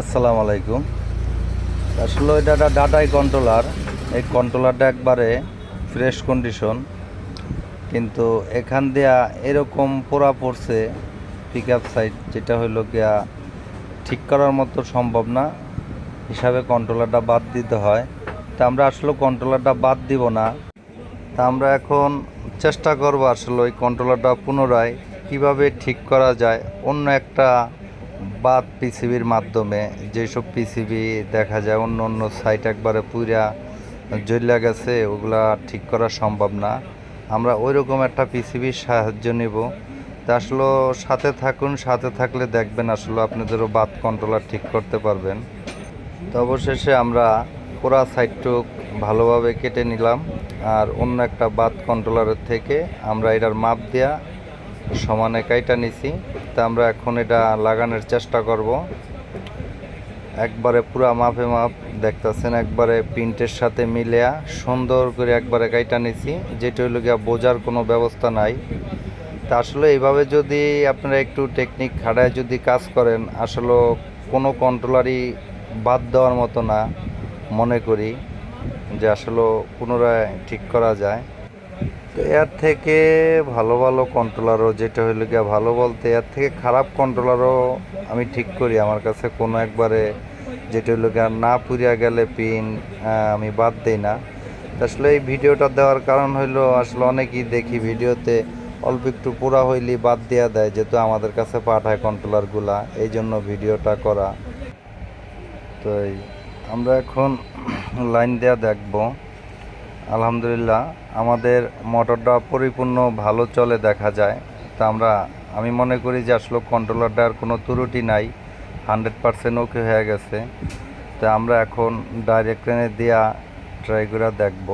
আসসালামু আলাইকুম। আসলে এটা একটা ডাটাই কন্ট্রোলার এই কন্ট্রোলারটা একবারে ফ্রেশ কন্ডিশন কিন্তু এখান দিয়া এরকম পোড়া পড়ছে পিক আপ সাইড যেটা হইল গিয়া ঠিক করার মতো সম্ভব না। হিসাবে কন্ট্রোলারটা বাদ দিতে হয়। তা আমরা আসলে কন্ট্রোলারটা বাদ দিব না। তা আমরা এখন চেষ্টা করব আসলে ওই কন্ট্রোলারটা পুনরায় কীভাবে ঠিক করা যায়। অন্য একটা বাদ পিসিবির মাধ্যমে যেসব পিসিবি দেখা যায়, অন্য অন্য সাইট একবারে পুরা জ্বলিয়া গেছে, ওগুলা ঠিক করা সম্ভব না। আমরা ওই রকম একটা পিসিবির সাহায্য নেব। তা আসলে সাথে থাকুন, সাথে থাকলে দেখবেন আসলে আপনাদেরও বাদ কন্ট্রোলার ঠিক করতে পারবেন। তো অবশেষে আমরা পুরা সাইডটুক ভালোভাবে কেটে নিলাম। আর অন্য একটা বাদ কন্ট্রোলারের থেকে আমরা এটার মাপ দেয়া সমানে কাইটা নিছি। তা আমরা এখন এটা লাগানোর চেষ্টা করব। একবারে পুরা মাপে মাপ দেখতেছেন, একবারে প্রিন্টের সাথে মিলিয়া সুন্দর করে একবারে কাইটা নিছি, যেটা হইল গিয়া বোঝার কোনো ব্যবস্থা নাই। তা আসলে এইভাবে যদি আপনারা একটু টেকনিক খাটায় যদি কাজ করেন, আসলে কোনো কন্ট্রোলারই বাদ দেওয়ার মতো না মনে করি যে আসলে পুনরায় ঠিক করা যায়। তো এর থেকে ভালো ভালো কন্ট্রোলারও যেটা হইল গিয়া ভালো বলতে এর থেকে খারাপ কন্ট্রোলারও আমি ঠিক করি আমার কাছে কোনো একবারে যেটা হইল গিয়া না পুরিয়া গেলে পিন আমি বাদ দেই না। আসলে এই ভিডিওটা দেওয়ার কারণ হইল আসলে অনেকেই দেখি ভিডিওতে অল্প একটু পুরা হইলে বাদ দেওয়া দেয়, যেহেতু আমাদের কাছে পাঠায় কন্ট্রোলারগুলা এই জন্য ভিডিওটা করা। তো আমরা এখন লাইন দেওয়া দেখব। আলহামদুলিল্লাহ, আমাদের মোটরটা পরিপূর্ণ ভালো চলে দেখা যায়। তা আমরা, আমি মনে করি যে আসলে কন্ট্রোলারটার কোনো ত্রুটি নাই হান্ড্রেড পারসেন্ট ওকে হয়ে গেছে। তা আমরা এখন ডাইরেক্ট ট্রেনে দেওয়া ট্রাই করে দেখব।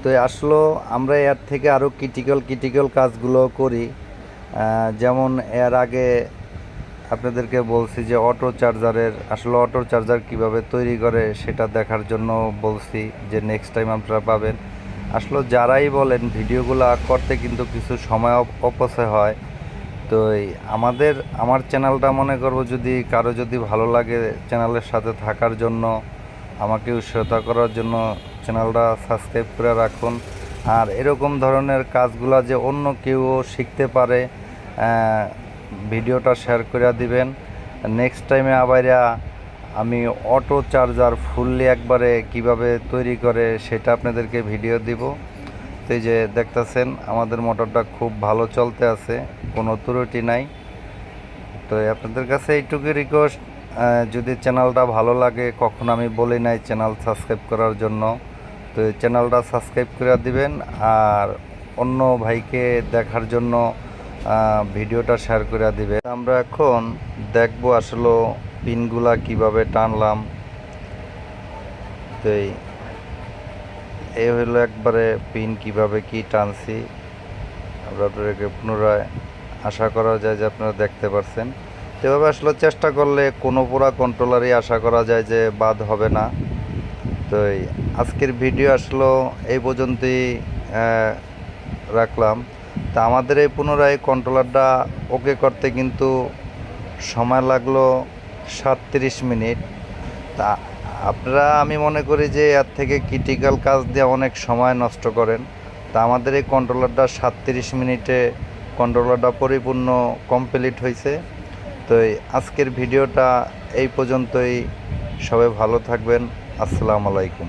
তো আসলো, আমরা এর থেকে আরও ক্রিটিক্যাল ক্রিটিক্যাল কাজগুলো করি। যেমন এর আগে আপনাদেরকে বলছি যে অটো চার্জারের আসলে অটো চার্জার কীভাবে তৈরি করে সেটা দেখার জন্য বলছি যে নেক্সট টাইম আপনারা পাবেন। আসলে যারাই বলেন, ভিডিওগুলো করতে কিন্তু কিছু সময় অপ- অপচয় হয়। তো আমাদের, আমার চ্যানেলটা মনে করব যদি কারও যদি ভালো লাগে চ্যানেলের সাথে থাকার জন্য, আমাকে উৎসাহিত করার জন্য চ্যানেলটা সাবস্ক্রাইব করে রাখুন। আর এরকম ধরনের কাজগুলো যে অন্য কেউ শিখতে পারে ভিডিওটা শেয়ার করে দিবেন। নেক্সট টাইমে আবার আমি অটো চার্জার ফুললি একবারে কীভাবে তৈরি করে সেটা আপনাদেরকে ভিডিও দিব। তো যে দেখতেছেন, আমাদের মোটরটা খুব ভালো চলতে আছে, কোনো ত্রুটি নাই। তো আপনাদের কাছে এইটুকু রিকোয়েস্ট যদি চ্যানেলটা ভালো লাগে, কখন আমি বলি নাই চ্যানেল সাবস্ক্রাইব করার জন্য। তো চ্যানেলটা সাবস্ক্রাইব করে দিবেন, আর অন্য ভাইকে দেখার জন্য ভিডিওটা শেয়ার করে দিবে। আমরা এখন দেখব আসলে পিনগুলা কীভাবে টানলাম। তো এই হলো একবারে পিন কীভাবে কি টানছি। আমরা আপনাদেরকে পুনরায় আশা করা যায় যে আপনারা দেখতে পারছেন। এভাবে আসলে চেষ্টা করলে কোনো পুরা কন্ট্রোলারই আশা করা যায় যে বাদ হবে না। তো আজকের ভিডিও আসলো এই পর্যন্তই রাখলাম। তা আমাদের এই পুনরায় কন্ট্রোলারটা ওকে করতে কিন্তু সময় লাগল সাতত্রিশ মিনিট। তা আপনারা আমি মনে করি যে এর থেকে ক্রিটিক্যাল কাজ দিয়ে অনেক সময় নষ্ট করেন। তা আমাদের এই কন্ট্রোলারটা সাতত্রিশ মিনিটে কন্ট্রোলারটা পরিপূর্ণ কমপ্লিট হয়েছে তো আজকের ভিডিওটা এই পর্যন্তই। সবাই ভালো থাকবেন। আসসালামু আলাইকুম।